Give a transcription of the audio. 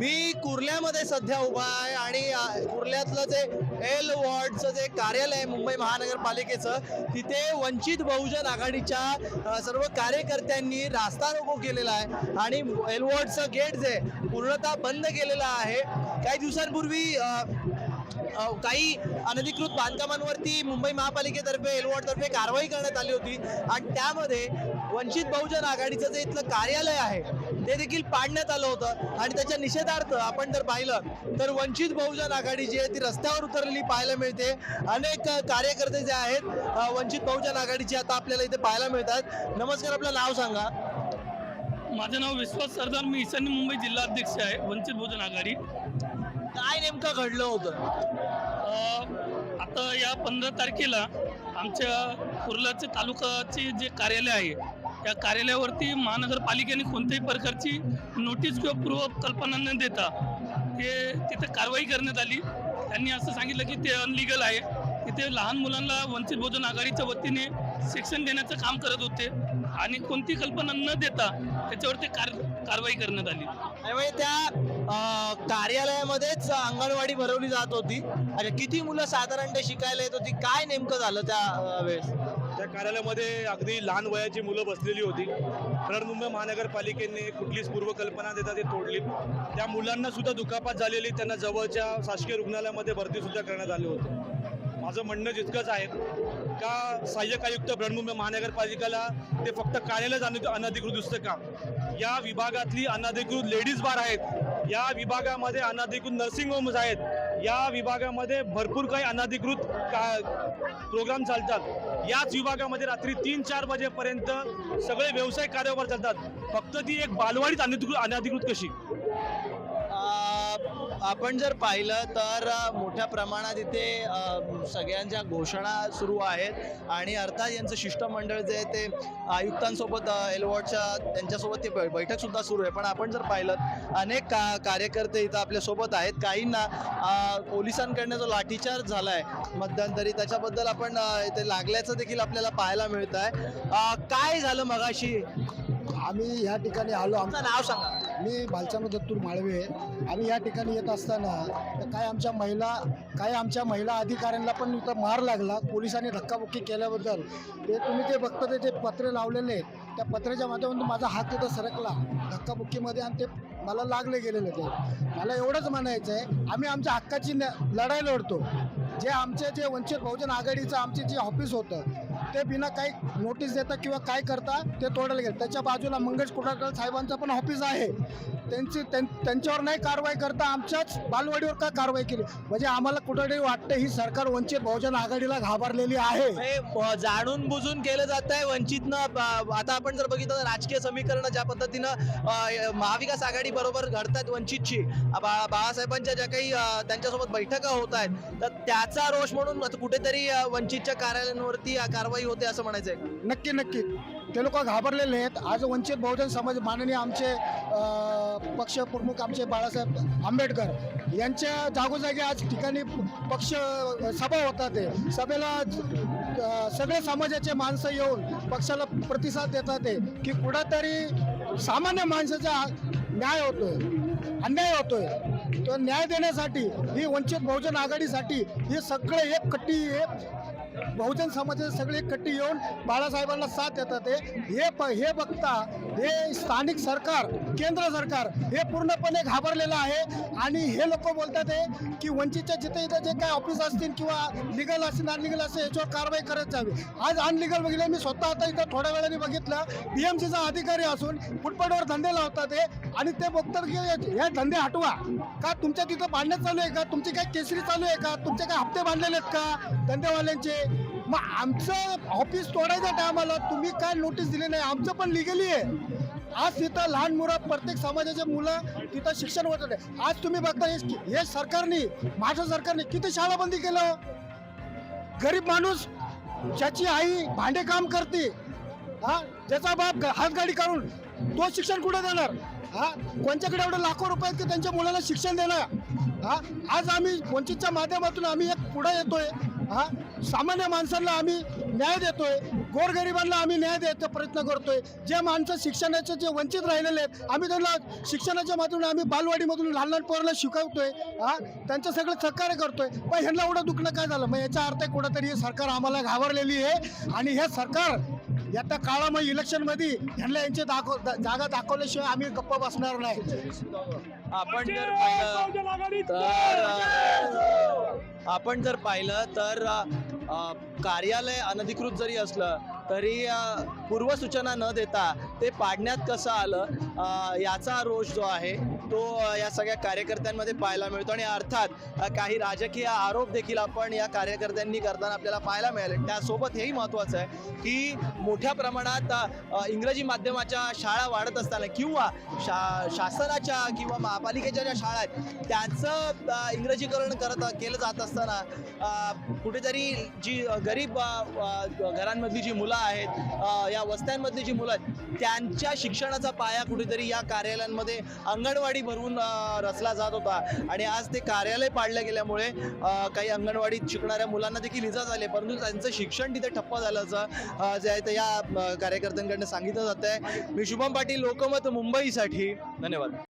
मी कुर्ल्यामध्ये सध्या उभा आहे आणि कुर्ल्यातलं जे एल वॉर्डचं जे कार्यालय आहे मुंबई महानगरपालिकेचं तिथे वंचित बहुजन आघाडीच्या सर्व कार्यकर्त्यांनी रास्ता रोको केलेला आहे. आणि एल वॉर्डचं गेट जे पूर्णतः बंद केलेलं आहे. काही दिवसांपूर्वी काही अनधिकृत बांधकामांवरती मुंबई महापालिकेतर्फे एलवॉर्डतर्फे कारवाई करण्यात आली होती. आणि त्यामध्ये वंचित बहुजन आघाडीचं जे इथलं कार्यालय आहे ते देखील पाडण्यात आलं होतं. आणि त्याच्या निषेधार्थ आपण जर पाहिलं तर वंचित बहुजन आघाडी जी आहे ती रस्त्यावर उतरलेली पाहायला मिळते. अनेक कार्यकर्ते जे आहेत वंचित बहुजन आघाडीचे आता आपल्याला इथे पाहायला मिळतात. नमस्कार आपलं नाव सांगा. माझं नाव विश्वास सरदार मी ईशान्य मुंबई जिल्हा अध्यक्ष आहे वंचित बहुजन आघाडी. काय नेमकं घडलं होतं? आता या पंधरा तारखेला आमच्या कुर्लाचे तालुकाचे जे कार्यालय आहे या कार्यालयावरती महानगरपालिकेने कोणत्याही प्रकारची नोटीस किंवा पूर्व कल्पना न देता ते तिथे कारवाई करण्यात आली. त्यांनी असं सांगितलं की ते अनलिगल आहे. तिथे लहान मुलांना वंचित बहुजन आघाडीच्या वतीने शिक्षण देण्याचं काम करत होते. आणि कोणती कल्पना न देता त्याच्यावरती कार कारवाई करण्यात आली. त्यामुळे त्या अ, कार्यालयामध्येच अंगणवाडी भरवली जात होती. अच्छा किती मुलं साधारणतः शिकायला येत होती? काय नेमकं झालं त्या वेळेस? त्या कार्यालयामध्ये अगदी लहान वयाची मुलं बसलेली होती. बृहन्मुंबई महानगरपालिकेने कुठलीच पूर्वकल्पना देता ते तोडली. त्या मुलांना सुद्धा दुखापत झालेली त्यांना जवळच्या शासकीय रुग्णालयामध्ये भरती सुद्धा करण्यात आले होते. माझं म्हणणं जितकंच आहे का सहाय्यक आयुक्त बृहन्मुंबई महानगरपालिकेला ते फक्त कार्यालयच अन अनधिकृत दिसतं का? या विभागातली अनधिकृत लेडीज बार आहेत या विभागामध्ये अनधिकृत नर्सिंग होम्स आहेत या विभागामध्ये भरपूर काही अनधिकृत का प्रोग्राम चालतात. याच विभागामध्ये रात्री तीन चार वाजेपर्यंत सगळे व्यावसायिक कार्यभार चालतात. फक्त ती एक बालवाडीच अनधिकृत अनधिकृत कशी? आपण जर पाहिलं तर मोठ्या प्रमाणात इथे सगळ्यांच्या घोषणा सुरू आहेत. आणि अर्थात यांचं शिष्टमंडळ जे आहे ते आयुक्तांसोबत एलवॉर्डच्या त्यांच्यासोबत ते बैठकसुद्धा सुरू आहे. पण आपण जर पाहिलं अनेक का कार्यकर्ते इथं आपल्यासोबत आहेत. काहींना पोलिसांकडनं जो लाठीचार्ज झाला आहे मध्यंतरी त्याच्याबद्दल आपण इथे लागल्याचं देखील आपल्याला पाहायला मिळत आहे काय झालं मगाशी? आम्ही ह्या ठिकाणी आलो. आम तुमचं नाव सांगा. मी भालचंद्र दत्तूर माळवे आम्ही या ठिकाणी येत असताना तर काय आमच्या महिला काय आमच्या महिला अधिकाऱ्यांना पण इथं मार लागला. पोलिसांनी धक्काबुक्की केल्याबद्दल. ते तुम्ही ते बघता ते जे पत्रे लावलेले आहेत, त्या पत्र्याच्या माध्यमातून माझा हात तिथं सरकला. धक्काबुक्कीमध्ये आणि ते मला लागले गेलेले ते. मला एवढंच म्हणायचं आहे आम्ही आमच्या हक्काची न- लढाई लढतो. जे आमचे जे वंचित बहुजन आघाडीचं आमचे जे ऑफिस होतं ते बिना काही नोटीस देता किंवा काय करता ते तोडायला गेलं. त्याच्या बाजूला मंगेश कुटारकर साहेबांचं पण ऑफिस आहे. त्यांची त्यांच्यावर नाही कारवाई करता आमच्याच बालवाडीवर का कारवाई केली? म्हणजे आम्हाला कुठेतरी वाटतं ही सरकार वंचित बहुजन आघाडीला घाबरलेली आहे. जाणून बुजून केलं जात आहे वंचितनं आता आपण जर बघितलं तर राजकीय समीकरण ज्या पद्धतीनं महाविकास आघाडी बरोबर घडतात वंचितची बाळासाहेबांच्या ज्या काही त्यांच्यासोबत बैठका होत आहेत तर त्याचा रोष म्हणून कुठेतरी वंचितच्या कार्यालयांवरती कारवाई कारवाई होते असं म्हणायचं आहे नक्की नक्की. ते लोक घाबरलेले आहेत. आज वंचित बहुजन समाज माननीय आमचे पक्ष प्रमुख आमचे बाळासाहेब आंबेडकर यांच्या जागोजागी आज ठिकाणी पक्ष सभा होतात ते. सभेला सगळे समाजाचे माणसं येऊन पक्षाला प्रतिसाद देतात ते. की कुठंतरी सामान्य माणसाचा न्याय होतोय अन्याय होतोय. तो न्याय देण्यासाठी ही वंचित बहुजन आघाडीसाठी हे सगळे एक कट्टी हे बहुजन समाजाचे सगळे कट्टी येऊन बाळासाहेबांना साथ देतात हे प हे बघता हे स्थानिक सरकार केंद्र सरकार हे पूर्णपणे घाबरलेलं आहे. आणि हे लोक बोलतात आहे की वंचितच्या जिथे इथे जे काय ऑफिस असतील किंवा लिगल असतील अनलिगल असेल याच्यावर कारवाई करत जावी. आज अनलिगल बघितलं मी स्वतः आता इथं थोड्या वेळाने बघितलं बी एम सीचा अधिकारी असून फुटपाथवर धंदे लावतात ते. आणि ते बघतात की हे धंदे हटवा. का तुमच्या तिथं बांधण्यात चालू आहे का? तुमची काय केसरी चालू आहे का? तुमचे काय हप्ते बांधलेले आहेत का धंदेवाल्यांचे? मग आमचं ऑफिस तोडायच्या टायमाला तुम्ही काय नोटीस दिली नाही? आमचं पण लिगली आहे. आज तिथं लहान मुलं प्रत्येक समाजाचे मुलं तिथं शिक्षण होत आहे आज तुम्ही बघता हे हे सरकारने माझ्या सरकारने किती शाळा बंदी केलं? गरीब माणूस ज्याची आई भांडे काम करते हा ज्याचा बाप हातगाडी काढून तो शिक्षण कुठे देणार? हा कोणच्याकडे एवढं लाखो रुपये की त्यांच्या मुलाला शिक्षण देणार हा आज आम्ही वंचितच्या माध्यमातून आम्ही एक पुढे येतोय. हा सामान्य माणसांना आम्ही न्याय देतोय गोरगरिबांना आम्ही न्याय द्यायचा प्रयत्न करतोय. जे माणसं शिक्षणाचे जे वंचित राहिलेले आहेत आम्ही त्यांना शिक्षणाच्या माध्यमातून आम्ही बालवाडीमधून लहान लहान पोरांना शिकवतोय हा? त्यांचं सगळं सहकार्य करतोय. पण ह्यांना एवढं दुखणं काय झालं? मग याचा अर्थ कुठंतरी हे सरकार आम्हाला घाबरलेली आहे आणि हे सरकार येत्या काळामध्ये इलेक्शनमध्ये ह्यांना यांचे दाखव जागा दाखवल्याशिवाय आम्ही गप्प बसणार नाही. आपण जर पाहिलं तर आपण जर पाहिलं तर कार्यालय अनधिकृत जरी असलं तरी पूर्वसूचना न देता ते पाडण्यात कसं आलं याचा रोष जो आहे तो या सगळ्या कार्यकर्त्यांमध्ये पाहायला मिळतो. आणि अर्थात काही राजकीय आरोप देखील आपण या कार्यकर्त्यांनी करताना आपल्याला पाहायला मिळाले. त्यासोबत हेही महत्त्वाचं आहे की मोठ्या प्रमाणात इंग्रजी माध्यमाच्या शाळा वाढत असताना किंवा शा शासनाच्या किंवा महापालिकेच्या ज्या शाळा आहेत त्याचं इंग्रजीकरण करत केलं जात असताना कुठेतरी जी गरीब घरांमधली जी मुलं आहेत या वस्त्यांमधली जी मुलं आहेत त्यांच्या शिक्षणाचा पाया कुठेतरी या कार्यालयांमध्ये अंगणवाडी भरून रचला जात होता. आणि आज ते कार्यालय पाडलं गेल्यामुळे काही अंगणवाडीत शिकणाऱ्या मुलांना देखील इजा झाले परंतु त्यांचं शिक्षण तिथे ठप्प झाल्याचं जे आहे ते या कार्यकर्त्यांकडनं सांगितलं जात आहे मी शुभम पाटील लोकमत मुंबईसाठी. धन्यवाद.